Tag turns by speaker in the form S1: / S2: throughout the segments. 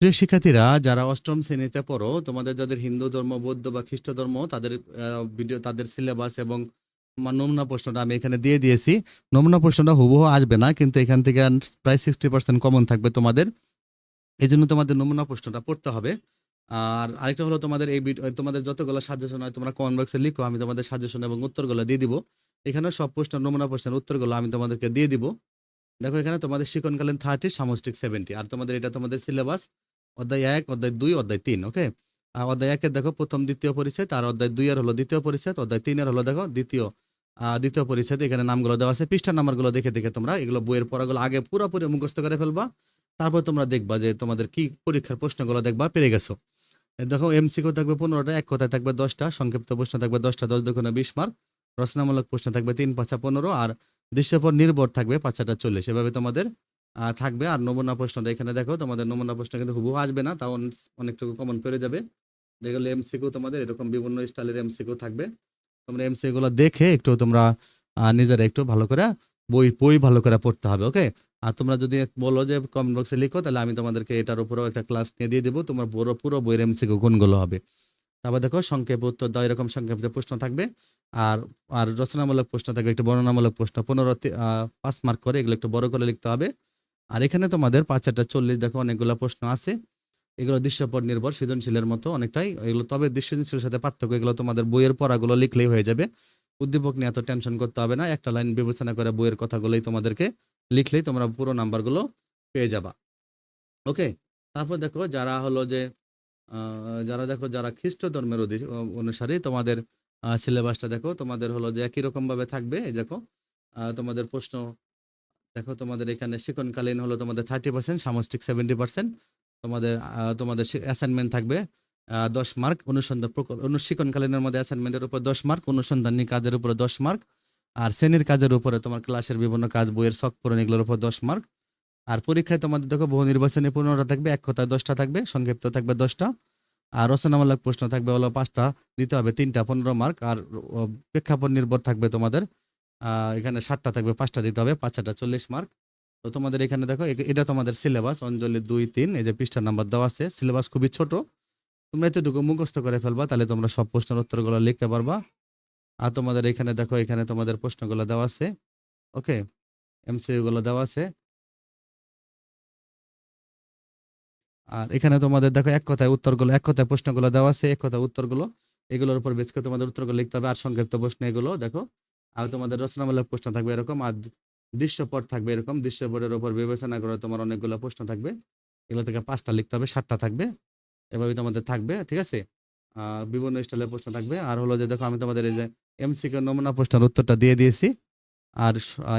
S1: প্রিয় শিক্ষার্থীরা, যারা অষ্টম শ্রেণীতে পড়ো, তোমাদের যাদের হিন্দু ধর্ম, বৌদ্ধ বা খ্রিস্ট ধর্ম, তাদের ভিডিও, তাদের সিলেবাস এবং নমুনা প্রশ্নটা আমি এখানে দিয়ে দিয়েছি। নমুনা প্রশ্নটা হুবহু আসবে না, কিন্তু এখান থেকে প্রায় সিক্সটি পার্সেন্ট কমন থাকবে তোমাদের। এই জন্য তোমাদের নমুনা প্রশ্নটা পড়তে হবে। আর আরেকটা হলো তোমাদের এই তোমাদের যতগুলো সাজেশন হয়, তোমরা কমেন্ট বক্সে লিখো, আমি তোমাদের সাজেশন এবং উত্তরগুলো দিয়ে দিব। এখানে সব প্রশ্ন নমুনা প্রশ্নের উত্তরগুলো আমি তোমাদেরকে দিয়ে দিব। দেখো এখানে তোমাদের শিক্ষণকালীন থার্টি সামষ্টিক সেভেন্টি আর তোমাদের, এটা তোমাদের সিলেবাস। অধ্যায় এক, অধ্যায় দুই, অধ্যায় তিন ওকে আর অধ্যায় একের দেখো প্রথম, দ্বিতীয় পরিচ্ছেদ, আর অধ্যায় দুই এর হলো দ্বিতীয় পরিচ্ছেদ, অধ্যায় তিনের হলো দেখো দ্বিতীয় দ্বিতীয় পরিচ্ছেদ, এখানে নামগুলো দেওয়া আছে, পৃষ্ঠার নাম্বারগুলো দেখে দেখে তোমরা এগুলো বইয়ের পড়াগুলো আগে পুরোপুরি মুখস্থ করে ফেলবা, তারপর তোমরা দেখবা যে তোমাদের কি পরীক্ষার প্রশ্নগুলো দেখবা, পেরে গেছো। দেখো এমসিকিউ থাকবে পনেরোটা, এক কথায় থাকবে দশটা, সংক্ষিপ্ত প্রশ্ন থাকবে দশটা, দশ দুগুণে বিশ মার্ক, রচনামূলক প্রশ্ন থাকবে তিন, পাঁচা পনেরো, আর দৃশ্যপর নির্ভর থাকবে পাঁচাটা চল্লিশ, এভাবে তোমাদের থাকবে। আর নমুনা প্রশ্নটা এখানে দেখো, তোমাদের নমুনা প্রশ্ন কিন্তু হুবহু আসবে না, তাও অনেকটুকু কমন পেরে যাবে। যেগুলো এমসিকিউ তোমাদের এরকম বিভিন্ন স্টাইলের এমসিকিউ থাকবে। তোমরা এমসিকিউ গুলো দেখে একটু তোমরা নিজেরা একটু ভালো করে বই বই ভালো করে পড়তে হবে ওকে আর তোমরা যদি বলো যে কমেন্ট বক্সে লিখো, তাহলে আমি তোমাদেরকে এটার উপরেও একটা ক্লাস নিয়ে দিয়ে দেবো। তোমার পুরো পুরো বইয়ের এমসিকিউ কোনগুলো হবে। তারপর দেখো, সংক্ষেপ উত্তর দাও, এরকম সংক্ষেপ প্রশ্ন থাকবে। আর আর রচনামূলক প্রশ্ন থাকবে, একটু বর্ণনামূলক প্রশ্ন। পনেরো পাঁচ মার্ক করে এগুলো একটু বড় করে লিখতে হবে। আর এখানে তোমাদের পাঁচ, চারটা, চল্লিশ দেখো অনেকগুলো প্রশ্ন আছে। এগুলো দৃশ্যপট নির্ভর, সৃজনশীলের মতো অনেকটাই। এগুলো তবে সৃজনশীলের সাথে পার্থক্য, এগুলো তোমাদের বইয়ের পড়াগুলো লিখলেই হয়ে যাবে। উদ্দীপক নিয়ে এত টেনশন করতে হবে না, একটা লাইন বিবেচনা করে বইয়ের কথাগুলোই তোমাদেরকে লিখলেই তোমরা পুরো নাম্বারগুলো পেয়ে যাবা। ওকে তারপর দেখো যারা হলো যে যারা দেখো যারা খ্রিস্ট ধর্মের অনুসারী, তোমাদের সিলেবাসটা দেখো তোমাদের হলো যে একই রকম ভাবে থাকবে। এই দেখো তোমাদের প্রশ্ন দেখো তোমাদের এখানে শিক্ষণকালীন হলো তোমাদের থার্টি পার্সেন্ট সামষ্টিক সেভেন্টি পার্সেন্ট তোমাদের তোমাদের অ্যাসাইনমেন্ট থাকবে দশ মার্ক অনুসন্ধান অনুশিক্ষণকালীনের মধ্যে অ্যাসাইনমেন্টের উপর দশ মার্ক অনুসন্ধানী কাজের উপরে দশ মার্ক আর শ্রেণির কাজের উপরে তোমার ক্লাসের বিভিন্ন কাজ, বইয়ের শখ পূরণ, এগুলোর উপর দশ মার্ক আর পরীক্ষায় তোমাদের দেখো বহু নির্বাচনী পনেরোটা থাকবে, এক কথায় দশটা থাকবে, সংক্ষিপ্ত থাকবে দশটা। আর রচনামূলক প্রশ্ন থাকবে হলো পাঁচটা, দিতে হবে তিনটা, পনেরো মার্ক আর প্রেক্ষাপট নির্ভর থাকবে তোমাদের এখানে ষাটটা থাকবে, পাঁচটা দিতে হবে পাঁচটা চল্লিশ মার্ক তো তোমাদের এখানে দেখো এটা তোমাদের সিলেবাস অঞ্জলি দুই, তিন, এই যে পৃষ্ঠা নাম্বার দেওয়া আছে সিলেবাস খুবই ছোট। তোমরা এতটুকু মুখস্থ করে ফেলবা, তাহলে তোমরা সব প্রশ্নের উত্তরগুলো লিখতে পারবা। আর তোমাদের এখানে দেখো, এখানে তোমাদের প্রশ্নগুলো দেওয়া আছে, ওকে? এমসিইউ গুলো দেওয়া আছে। আর এখানে তোমাদের দেখো, এক কথায় উত্তরগুলো, এক কথায় প্রশ্নগুলো দেওয়া আছে, এক কথায় উত্তরগুলো, এগুলোর উপর বেশ করে তোমাদের উত্তরগুলো লিখতে হবে। আর সংক্ষিপ্ত প্রশ্ন এগুলো, দেখো আর তোমাদের রচনামূলক প্রশ্ন থাকবে এরকম আর দৃশ্যপট থাকবে এরকম। দৃশ্যপটের উপর বিবেচনা করে তোমার অনেকগুলো প্রশ্ন থাকবে। এগুলো থেকে পাঁচটা লিখতে হবে, সাতটা থাকবে। এভাবে তোমাদের থাকবে, ঠিক আছে? বিভিন্ন স্টাইলের প্রশ্ন থাকবে। আর হলো যে দেখো, আমি তোমাদের এই যে এমসিকিউ নমুনা প্রশ্নের উত্তরটা দিয়ে দিয়েছি। আর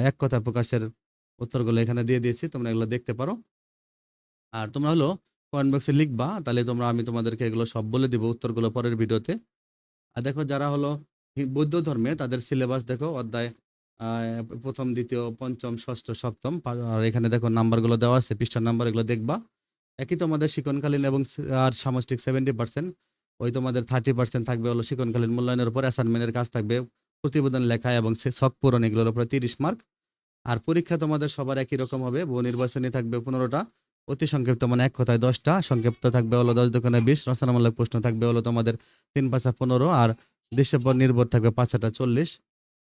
S1: এক কথা প্রকাশের উত্তরগুলো এখানে দিয়ে দিয়েছি, তোমরা এগুলো দেখতে পারো। আর তোমরা হলো কমেন্ট বক্সে লিখবা, তাহলে তোমরা, আমি তোমাদেরকে এগুলো সব বলে দিব উত্তরগুলো পরের ভিডিওতে। আর দেখো, যারা হলো বৌদ্ধ ধর্মে তাদের সিলেবাস দেখো, অধ্যায় প্রথম, দ্বিতীয়, পঞ্চম, ষষ্ঠ, সপ্তম আর এখানে দেখো নাম্বারগুলো দেওয়া আছে, পৃষ্ঠার নাম্বার এগুলো দেখবা। একই তোমাদের শিক্ষণকালীন এবং আর সামষ্টিক সেভেন্টি পার্সেন্ট ওই তোমাদের থার্টি পার্সেন্ট থাকবে হলো শিক্ষণকালীন মূল্যায়নের উপর অ্যাসাইনমেন্টের কাজ থাকবে, প্রতিবেদন লেখা এবং শখ পূরণ, এগুলোর উপরে তিরিশ মার্ক আর পরীক্ষা তোমাদের সবার একই রকম হবে, বহু নির্বাচনী থাকবে পনেরোটা, অতি সংক্ষিপ্ত মানে এক কথায় দশটা, সংক্ষিপ্ত থাকবে হলো দশ দোকানে বিশ, রচনামূলক প্রশ্ন থাকবে হলো তোমাদের তিন পাঁচা পনেরো, আর দৃশ্যপর নির্ভর থাকবে পাঁচটা চল্লিশ।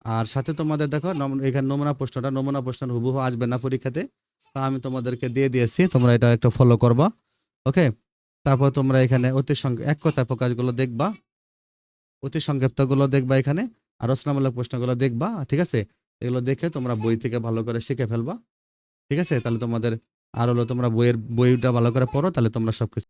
S1: আর সাথে তোমাদের দেখো এখানে নমুনা প্রশ্নটা, নমুনা প্রশ্ন হুবহু আসবে না পরীক্ষাতে। তা আমি তোমাদেরকে দিয়ে দিয়েছি, তোমরা এটা একটা ফলো করবা ওকে তারপর তোমরা এখানে অতি সংখ্য এক কথায় প্রকাশগুলো দেখবা অতি সংক্ষিপ্তগুলো দেখবা এখানে, আর রচনামূলক প্রশ্নগুলো দেখবা, ঠিক আছে? এগুলো দেখে তোমরা বই থেকে ভালো করে শিখে ফেলবা, ঠিক আছে? তাহলে তোমাদের আর হলো তোমরা বইয়ের, বইটা ভালো করে পড়ো, তাহলে তোমরা সবকিছু